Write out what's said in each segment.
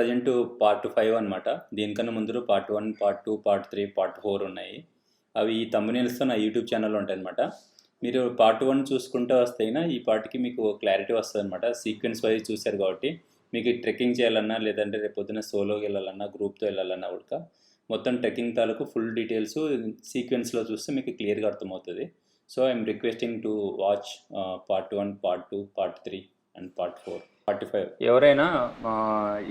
Present part five అనమాట దీనికన్నా ముందు part one part two part three part four ఉన్నాయి. అవి ఈ తమ్మునీల్స్తో నా యూట్యూబ్ ఛానల్లో ఉంటాయి అనమాట మీరు పార్ట్ వన్ చూసుకుంటూ వస్తే ఈ పార్ట్కి మీకు క్లారిటీ వస్తుంది అనమాట సీక్వెన్స్ వైజ్ చూశారు కాబట్టి మీకు ట్రెక్కింగ్ చేయాలన్నా లేదంటే రేపు పొద్దున సోలోకి వెళ్ళాలన్నా గ్రూప్తో వెళ్ళాలన్నా ఉడక మొత్తం ట్రెక్కింగ్ తాలూకు ఫుల్ డీటెయిల్స్ సీక్వెన్స్లో చూస్తే మీకు క్లియర్గా అర్థమవుతుంది. So I'm requesting to watch part one part two part three and part four forty five. ఎవరైనా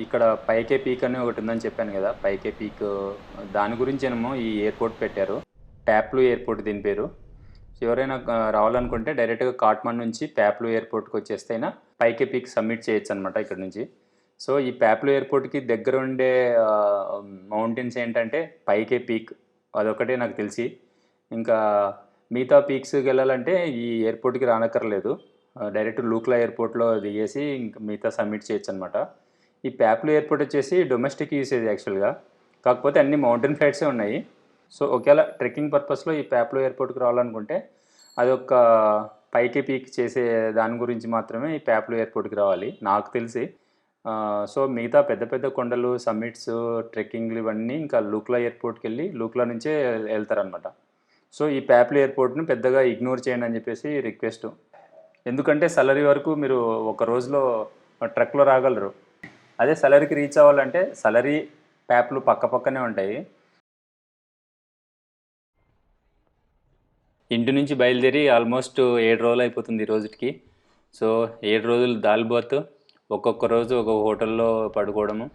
ఇక్కడ పైకే పీక్ అని ఒకటి ఉందని చెప్పాను కదా పైకే పీక్. దాని గురించి ఏమో ఈ ఎయిర్పోర్ట్ పెట్టారు. ప్యాప్లు ఎయిర్పోర్ట్ దీని పేరు. ఎవరైనా రావాలనుకుంటే డైరెక్ట్గా కాట్మండ్ నుంచి ప్యాప్లు ఎయిర్పోర్ట్కి వచ్చేస్తేనా పైకే పీక్ సబ్మిట్ చేయొచ్చు అనమాట ఇక్కడ నుంచి. సో ఈ ప్యాప్లు ఎయిర్పోర్ట్కి దగ్గర ఉండే మౌంటైన్స్ ఏంటంటే పైకే పీక్. అదొకటే నాకు తెలిసి. ఇంకా మిగతా పీక్స్కి వెళ్ళాలంటే ఈ ఎయిర్పోర్ట్కి రానక్కర్లేదు. డైరెక్ట్ లూక్లా ఎయిర్పోర్ట్లో దిగేసి ఇంకా మిగతా సబ్మిట్ చేయొచ్చు అనమాట ఈ ప్యాప్లు ఎయిర్పోర్ట్ వచ్చేసి డొమెస్టిక్ యూసేజ్ యాక్చువల్గా. కాకపోతే అన్ని మౌంటైన్ ఫ్లైట్సే ఉన్నాయి. సో ఒకవేళ ట్రెక్కింగ్ పర్పస్లో ఈ ప్యాప్లో ఎయిర్పోర్ట్కి రావాలనుకుంటే అదొక పైకి పీక్ చేసే దాని గురించి మాత్రమే ఈ ప్యాప్లో ఎయిర్పోర్ట్కి రావాలి. నాకు తెలిసి. సో మిగతా పెద్ద పెద్ద కొండలు సమ్మిట్స్ ట్రెక్కింగ్లు ఇవన్నీ ఇంకా లూక్లా ఎయిర్పోర్ట్కి వెళ్ళి లూక్లా నుంచే వెళ్తారనమాట. సో ఈ ప్యాప్లో ఎయిర్పోర్ట్ని పెద్దగా ఇగ్నోర్ చేయండి అని చెప్పేసి రిక్వెస్ట్. ఎందుకంటే సలరీ వరకు మీరు ఒక రోజులో ట్రక్లో రాగలరు. అదే సలరీకి రీచ్ అవ్వాలంటే సలరీ ప్యాప్లు పక్క పక్కనే ఉంటాయి. ఇంటి నుంచి బయలుదేరి ఆల్మోస్ట్ ఏడు రోజులు అయిపోతుంది ఈ రోజుకి. సో ఏడు రోజులు దాల్బోత్ ఒక్కొక్క రోజు ఒక హోటల్లో పడుకోవడము.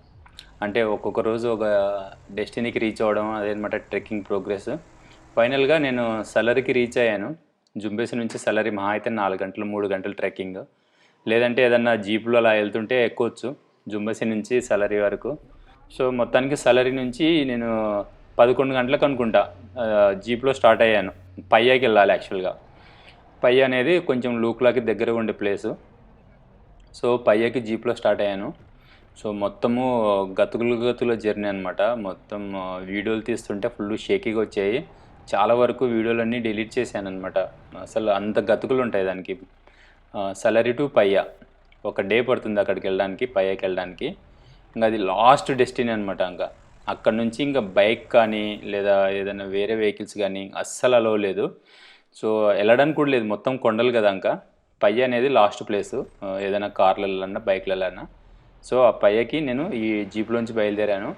అంటే ఒక్కొక్క రోజు ఒక డెస్టినీకి రీచ్ అవ్వడం అదేనమాట ట్రెక్కింగ్ ప్రోగ్రెస్ ఫైనల్గా నేను సలరీకి రీచ్ అయ్యాను. జుంబేసి నుంచి సెలరీ మహా అయితే నాలుగు గంటలు మూడు గంటలు ట్రెక్కింగ్. లేదంటే ఏదన్నా జీప్లో అలా వెళ్తుంటే ఎక్కొచ్చు జుంబసి నుంచి సెలరీ వరకు. సో మొత్తానికి సెలరీ నుంచి నేను పదకొండు గంటలకు అనుకుంటా జీప్లో స్టార్ట్ అయ్యాను. పయ్యాకి వెళ్ళాలి యాక్చువల్గా. పయ్య అనేది కొంచెం లూక్లాకి దగ్గర ఉండే ప్లేసు. సో పయ్యాకి జీప్లో స్టార్ట్ అయ్యాను. సో మొత్తము గతుకులు గతుల జర్నీ అనమాట మొత్తం వీడియోలు తీస్తుంటే ఫుల్ షేకీగా వచ్చాయి. చాలా వరకు వీడియోలన్నీ డిలీట్ చేశాను అనమాట అసలు అంత గతుకులు ఉంటాయి దానికి సలరీ టు పయ్యా ఒక డే పడుతుంది అక్కడికి వెళ్ళడానికి పయ్యాకి వెళ్ళడానికి ఇంకా అది లాస్ట్ డెస్టినీ అనమాట ఇంకా. అక్కడ నుంచి ఇంకా బైక్ కానీ లేదా ఏదైనా వేరే వెహికల్స్ కానీ అస్సలు అలవ్ లేదు. సో వెళ్ళడానికి కూడా లేదు. మొత్తం కొండలు కదా ఇంకా. పయ్య అనేది లాస్ట్ ప్లేస్. ఏదైనా కార్లు వెళ్ళాలన్నా బైక్లు వెళ్ళాలన్నా సో ఆ పయ్యకి నేను ఈ జీప్లోంచి బయలుదేరాను.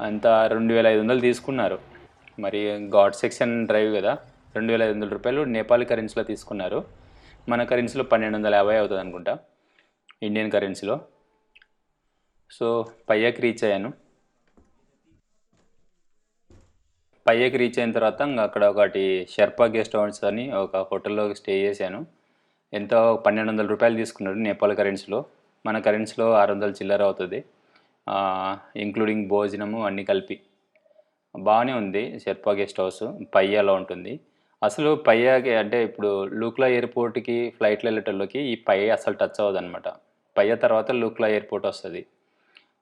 అంత రెండు వేల ఐదు వందలు తీసుకున్నారు. మరి ఘాట్ సెక్షన్ డ్రైవ్ కదా రెండు వేల ఐదు వందల రూపాయలు నేపాల్ కరెన్సీలో తీసుకున్నారు. మన కరెన్సీలో పన్నెండు వందల యాభై అవుతుంది అనుకుంటా ఇండియన్ కరెన్సీలో. సో పయ్యకి రీచ్ అయ్యాను. పయ్యకి రీచ్ అయిన తర్వాత ఇంకా అక్కడ ఒకటి షెర్పా గెస్ట్ హౌస్ అని ఒక హోటల్లో స్టే చేశాను. ఎంతో పన్నెండు వందల రూపాయలు తీసుకున్నాడు నేపాల్ కరెన్సీలో. మన కరెన్సీలో ఆరు వందల చిల్లర అవుతుంది. ఇంక్లూడింగ్ భోజనము అన్నీ కలిపి. బాగానే ఉంది. షెర్పా గెస్ట్ హౌస్ పయ్యాలో ఉంటుంది. అసలు పయ్యాకి అంటే ఇప్పుడు లూక్లా ఎయిర్పోర్ట్కి ఫ్లైట్లో వెళ్ళేటోళ్ళకి ఈ పయ్య అసలు టచ్ అవ్వదు అనమాట పయ్య తర్వాత లూక్లా ఎయిర్పోర్ట్ వస్తుంది.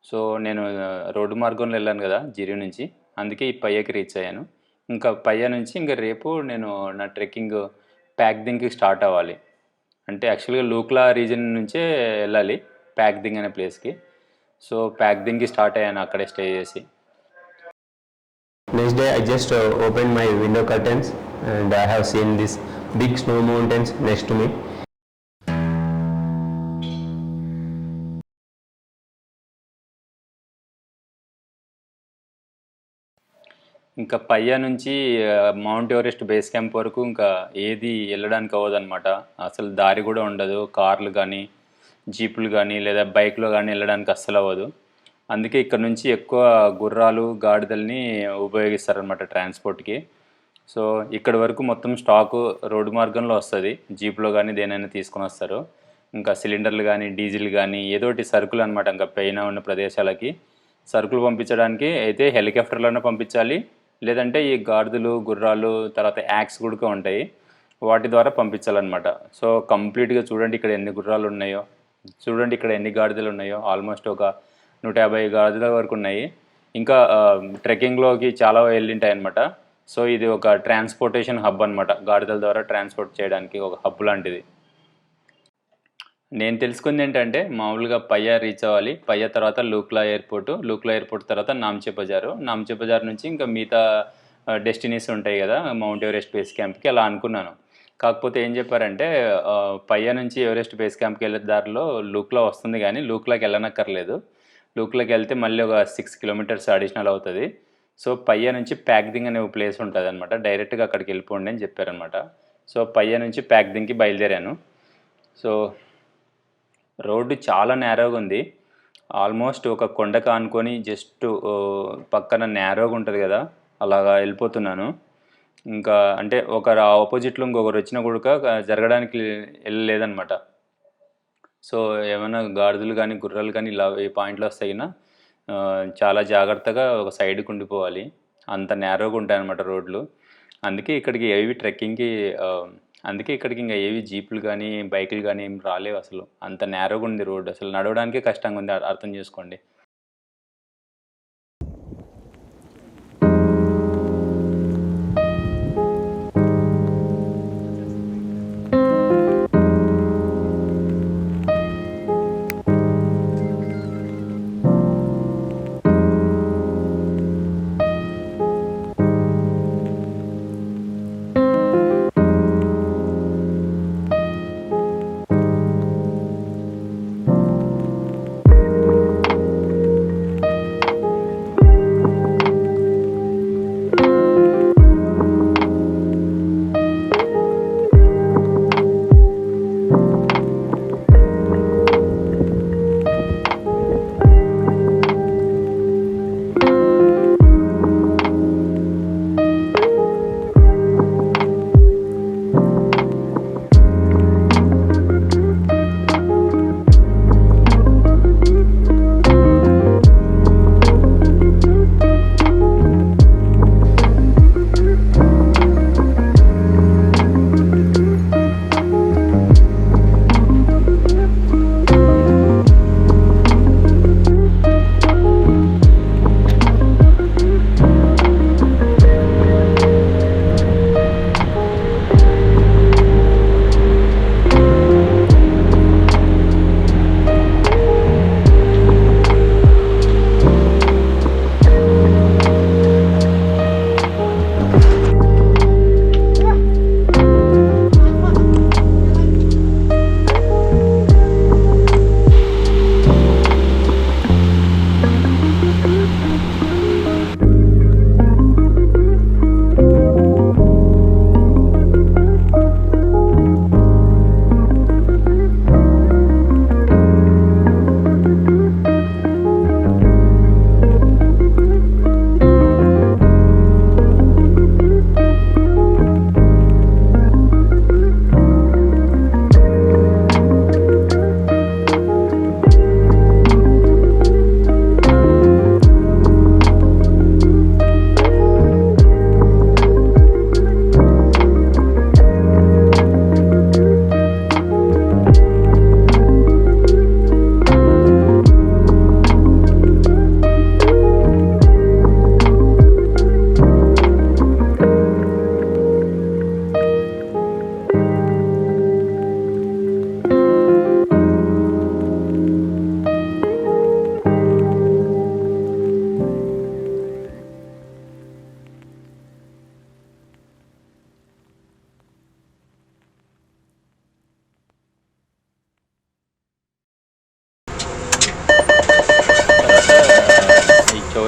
సో నేను రోడ్డు మార్గంలో వెళ్ళాను కదా జిరి నుంచి. అందుకే ఈ పయ్యకి రీచ్ అయ్యాను. ఇంకా పయ్య నుంచి ఇంకా రేపు నేను నా ట్రెక్కింగ్ ప్యాక్దింగ్కి స్టార్ట్ అవ్వాలి. అంటే యాక్చువల్గా లూక్లా రీజన్ నుంచే వెళ్ళాలి ప్యాక్దింగ్ అనే ప్లేస్కి. సో ప్యాక్దింగ్కి స్టార్ట్ అయ్యాను అక్కడే స్టే చేసి. Next day, I just uh, opened my window curtains and I have seen these big snow mountains next to me. ఇంకా పయ్య నుంచి మౌంట్ ఎవరెస్ట్ బేస్ క్యాంప్ వరకు ఇంకా ఏది వెళ్ళడానికి అవ్వదన్నమాట. అసలు దారి కూడా ఉండదు. కార్లు కానీ జీపులు కానీ లేదా బైక్లో కానీ వెళ్ళడానికి అస్సలు అవ్వదు. అందుకే ఇక్కడ నుంచి ఎక్కువ గుర్రాలు గాడిదల్ని ఉపయోగిస్తారనమాట ట్రాన్స్పోర్ట్కి. సో ఇక్కడ వరకు మొత్తం స్టాకు రోడ్డు మార్గంలో వస్తుంది. జీప్లో కానీ దేనైనా తీసుకొని వస్తారు. ఇంకా సిలిండర్లు కానీ డీజిల్ కానీ ఏదోటి సరుకులు అనమాట ఇంకా పైన ఉన్న ప్రదేశాలకి. సరుకులు పంపించడానికి అయితే హెలికాప్టర్లోనే పంపించాలి. లేదంటే ఈ గాడిదలు గుర్రాలు తర్వాత యాక్స్ కూడా ఉంటాయి. వాటి ద్వారా పంపించాలన్నమాట. సో కంప్లీట్గా చూడండి ఇక్కడ ఎన్ని గుర్రాలు ఉన్నాయో. చూడండి ఇక్కడ ఎన్ని గాడిదలు ఉన్నాయో. ఆల్మోస్ట్ ఒక నూట యాభై గాడిదల వరకు ఉన్నాయి. ఇంకా ట్రెక్కింగ్లోకి చాలా వెళ్ళింటాయి అనమాట సో ఇది ఒక ట్రాన్స్పోర్టేషన్ హబ్ అనమాట గాడిదల ద్వారా ట్రాన్స్పోర్ట్ చేయడానికి ఒక హబ్ లాంటిది. నేను తెలుసుకుంది ఏంటంటే మామూలుగా పయ్యా రీచ్ అవ్వాలి. పయ్యా తర్వాత లూక్లా ఎయిర్పోర్ట్ లూక్లా ఎయిర్పోర్ట్ తర్వాత నామ్చే బజారు నామ్చే బజార్ నుంచి ఇంకా మిగతా డెస్టినీస్ ఉంటాయి కదా మౌంట్ ఎవరెస్ట్ బేస్ క్యాంప్కి అలా అనుకున్నాను. కాకపోతే ఏం చెప్పారంటే పయ్యా నుంచి ఎవరెస్ట్ బేస్ క్యాంప్కి వెళ్ళే దారిలో లూక్లా వస్తుంది కానీ లూక్లాకి వెళ్ళనక్కర్లేదు. లూక్లోకి వెళ్తే మళ్ళీ ఒక సిక్స్ కిలోమీటర్స్ అడిషనల్ అవుతుంది. సో పయ్య నుంచి ప్యాక్దింగ్ అనే ఒక ప్లేస్ ఉంటుంది అనమాట డైరెక్ట్గా అక్కడికి వెళ్ళిపోండి అని చెప్పారనమాట సో పయ్య నుంచి ప్యాక్దింగ్కి బయలుదేరాను. సో రోడ్డు చాలా నేరోగా ఉంది ఆల్మోస్ట్ ఒక కొండకు ఆనుకొని జస్ట్ పక్కన నేరోగా ఉంటుంది కదా అలాగా వెళ్ళిపోతున్నాను. ఇంకా అంటే ఒకరు ఆపోజిట్లో ఇంకొకరు వచ్చిన కూడా జరగడానికి వెళ్ళలేదనమాట సో ఏమైనా గాడిదలు కానీ గుర్రాలు కానీ ఇలా ఏ పాయింట్లో వస్తాయినా చాలా జాగ్రత్తగా ఒక సైడ్కి ఉండిపోవాలి. అంత నేరోగా ఉంటాయి అన్నమాట రోడ్లు. అందుకే ఇక్కడికి ఏవి ట్రెక్కింగ్కి అందుకే ఇక్కడికి ఇంకా ఏవి జీపులు కానీ బైకులు కానీ ఏం రాలేవు అసలు. అంత నేరోగా ఉంది రోడ్డు. అసలు నడవడానికే కష్టంగా ఉంది అర్థం చేసుకోండి.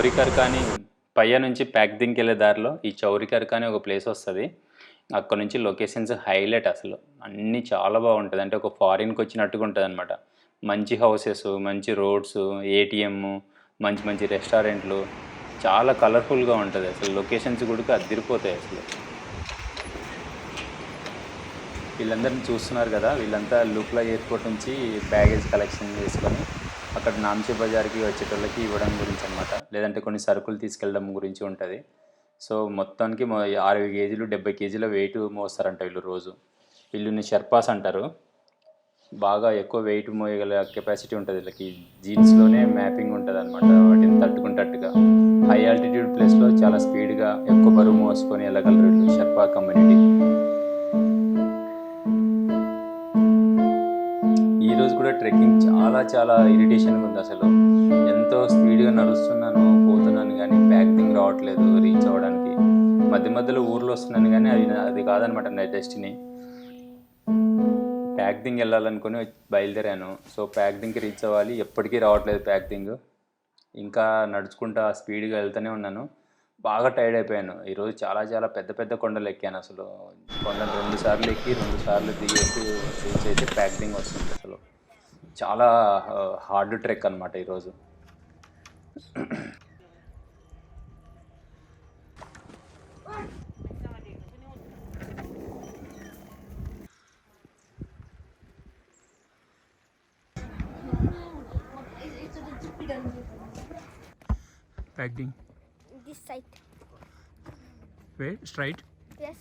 చౌరికర్ కానీ పయ్య నుంచి ప్యాక్ దింకెళ్ళే దారిలో ఈ చౌరికర్ కానీ ఒక ప్లేస్ వస్తుంది. అక్కడ నుంచి లొకేషన్స్ హైలైట్ అసలు. అన్నీ చాలా బాగుంటుంది. అంటే ఒక ఫారిన్కి వచ్చినట్టుగా ఉంటుంది అనమాట మంచి హౌసెస్ మంచి రోడ్స్ ఏటీఎం మంచి మంచి రెస్టారెంట్లు. చాలా కలర్ఫుల్గా ఉంటుంది. అసలు లొకేషన్స్ కూడా అదిరిపోతాయి అసలు. వీళ్ళందరిని చూస్తున్నారు కదా. వీళ్ళంతా లుక్లా ఎయిర్పోర్ట్ నుంచి బ్యాగేజ్ కలెక్షన్ చేసుకొని అక్కడ నాంచి బజార్కి వచ్చేటోళ్ళకి ఇవ్వడం గురించి అనమాట లేదంటే కొన్ని సరుకులు తీసుకెళ్ళడం గురించి ఉంటుంది. సో మొత్తానికి అరవై కేజీలు డెబ్బై కేజీల వెయిట్ మోస్తారంట వీళ్ళు రోజు. వీళ్ళని షెర్పాస్ అంటారు. బాగా ఎక్కువ వెయిట్ మోయగల కెపాసిటీ ఉంటుంది వీళ్ళకి. జీన్స్లోనే మ్యాపింగ్ ఉంటుంది అనమాట వాటిని తట్టుకుంటట్టుగా హై ఆల్టిట్యూడ్ ప్లేస్లో చాలా స్పీడ్గా ఎక్కువ బరువు మోసుకొని వెళ్ళగలరు వీళ్ళు షెర్పా కమ్యూనిటీ. ట్రెక్కింగ్ చాలా చాలా ఇరిటేషన్గా ఉంది అసలు. ఎంతో స్పీడ్గా నడుస్తున్నాను పోతున్నాను కానీ ప్యాకింగ్ రావట్లేదు రీచ్ అవ్వడానికి. మధ్య మధ్యలో ఊర్లో వస్తున్నాను కానీ అది అది కాదనమాట నా డెస్టినీ. ప్యాకింగ్ వెళ్ళాలనుకుని బయలుదేరాను. సో ప్యాకింగ్కి రీచ్ అవ్వాలి. ఎప్పటికీ రావట్లేదు ప్యాకింగ్ ఇంకా నడుచుకుంటా స్పీడ్గా వెళ్తూనే ఉన్నాను. బాగా టైర్డ్ అయిపోయాను. ఈరోజు చాలా చాలా పెద్ద పెద్ద కొండలు ఎక్కాను అసలు. కొండలు రెండు సార్లు ఎక్కి రెండు సార్లు దిగేసి రీచ్ అయితే ప్యాకింగ్ వస్తుంది అసలు. చాలా హార్డ్ ట్రెక్ అనమాట ఈరోజు Packing. This side. Wait, straight. Yes.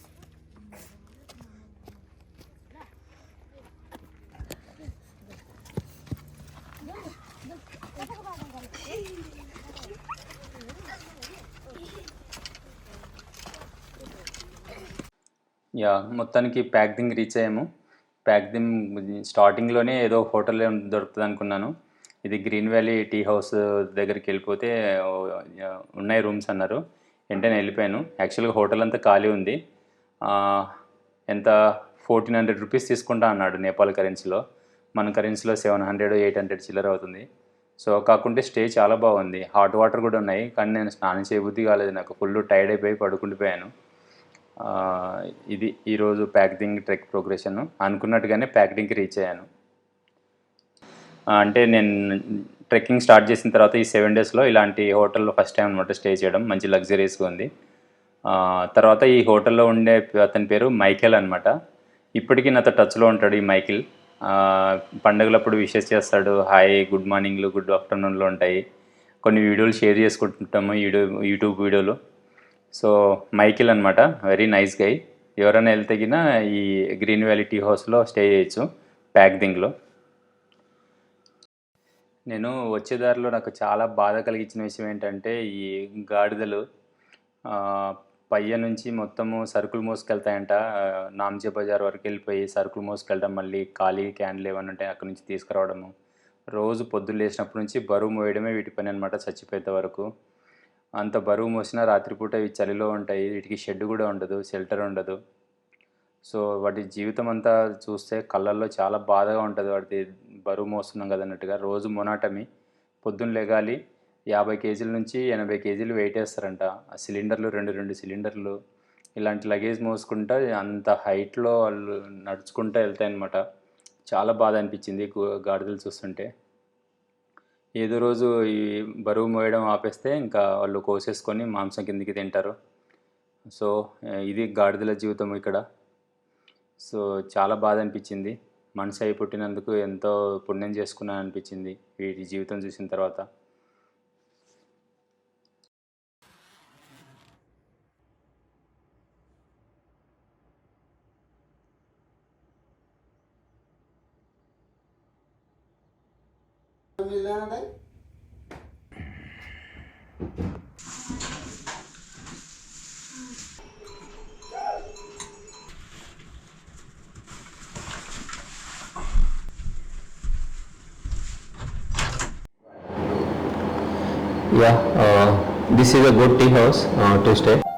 Yeah మొత్తానికి ప్యాక్దింగ్ రీచ్ అయ్యాము. ప్యాక్దింగ్ స్టార్టింగ్లోనే ఏదో హోటల్ దొరుకుతుంది అనుకున్నాను ఇది గ్రీన్ వ్యాలీ టీ హౌస్ దగ్గరికి వెళ్ళిపోతే ఉన్నాయి రూమ్స్ అన్నారు. వెంటనే వెళ్ళిపోయాను. యాక్చువల్గా హోటల్ అంతా ఖాళీ ఉంది. ఎంత? ఫోర్టీన్ హండ్రెడ్ రూపీస్ తీసుకుంటా అన్నాడు నేపాల్ కరెన్సీలో మన కరెన్సీలో సెవెన్ హండ్రెడ్ ఎయిట్ హండ్రెడ్ చిల్లర అవుతుంది. సో కాకుంటే స్టే చాలా బాగుంది. హాట్ వాటర్ కూడా ఉన్నాయి. కానీ నేను స్నానం చేయబుద్ధి కాలేదు. నాకు ఫుల్ టైర్డ్ అయిపోయి పడుకుండిపోయాను ఇది ఈరోజు ప్యాకింగ్ ట్రెక్ ప్రోగ్రెషన్. అనుకున్నట్టుగానే ప్యాకింగ్కి రీచ్ అయ్యాను. అంటే నేను ట్రెక్కింగ్ స్టార్ట్ చేసిన తర్వాత ఈ సెవెన్ డేస్లో ఇలాంటి హోటల్లో ఫస్ట్ టైం అనమాట స్టే చేయడం. మంచి లగ్జరీస్గా ఉంది. తర్వాత ఈ హోటల్లో ఉండే అతని పేరు మైకేల్ అనమాట ఇప్పటికీ నాతో టచ్లో ఉంటాడు ఈ మైకిల్ పండుగలప్పుడు విషెస్ చేస్తాడు. హాయ్ గుడ్ మార్నింగ్లు గుడ్ ఆఫ్టర్నూన్లు ఉంటాయి. కొన్ని వీడియోలు షేర్ చేసుకుంటుంటాము యూట్యూబ్ యూట్యూబ్ వీడియోలు. సో మైకిల్ అనమాట వెరీ నైస్ గై. ఎవరైనా వెళ్తగిన ఈ గ్రీన్ వ్యాలీ టీ హౌస్లో స్టే చేయొచ్చు ప్యాక్దింగ్లో నేను వచ్చే దారిలో నాకు చాలా బాధ కలిగించిన విషయం ఏంటంటే ఈ గాడిదలు పయ్య నుంచి మొత్తము సరుకులు మోసుకెళ్తాయంట. నామ్జీ నామ్జే బజార్ వరకు వెళ్ళిపోయి సరుకులు మోసుకెళ్ళడం మళ్ళీ ఖాళీ క్యాన్లు ఏమైనా ఉంటాయి అక్కడి నుంచి తీసుకురావడము. రోజు పొద్దున్న లేచినప్పటి నుంచి బరువు మోయడమే వీటి పని అనమాట చచ్చిపోయేంత వరకు. అంత బరువు మోసినా రాత్రిపూట ఇవి చలిలో ఉంటాయి వీటికి షెడ్ కూడా ఉండదు షెల్టర్ ఉండదు. సో వాటి జీవితం అంతా చూస్తే కళ్ళల్లో చాలా బాధగా ఉంటుంది. వాటి బరువు మోస్తున్నాం కదా అన్నట్టుగా. రోజు మొనాటమి పొద్దున్న లెగాలి యాభై కేజీల నుంచి ఎనభై కేజీలు వెయిట్ వేస్తారంట. ఆ సిలిండర్లు రెండు రెండు సిలిండర్లు ఇలాంటి లగేజ్ మోసుకుంటా అంత హైట్లో వాళ్ళు నడుచుకుంటూ వెళ్తాయన్నమాట. చాలా బాధ అనిపించింది గాడిదలు చూస్తుంటే. ఏదో రోజు ఈ బరువు మోయడం ఆపేస్తే ఇంకా వాళ్ళు కోసేసుకొని మాంసం కిందికి తింటారు. సో ఇది గాడిదల జీవితం ఇక్కడ. సో చాలా బాధ అనిపించింది. మనసు అయి పుట్టినందుకు ఎంతో పుణ్యం చేసుకున్నాను అనిపించింది వీటి జీవితం చూసిన తర్వాత. Yeah, uh, this is a good tea house uh, to stay.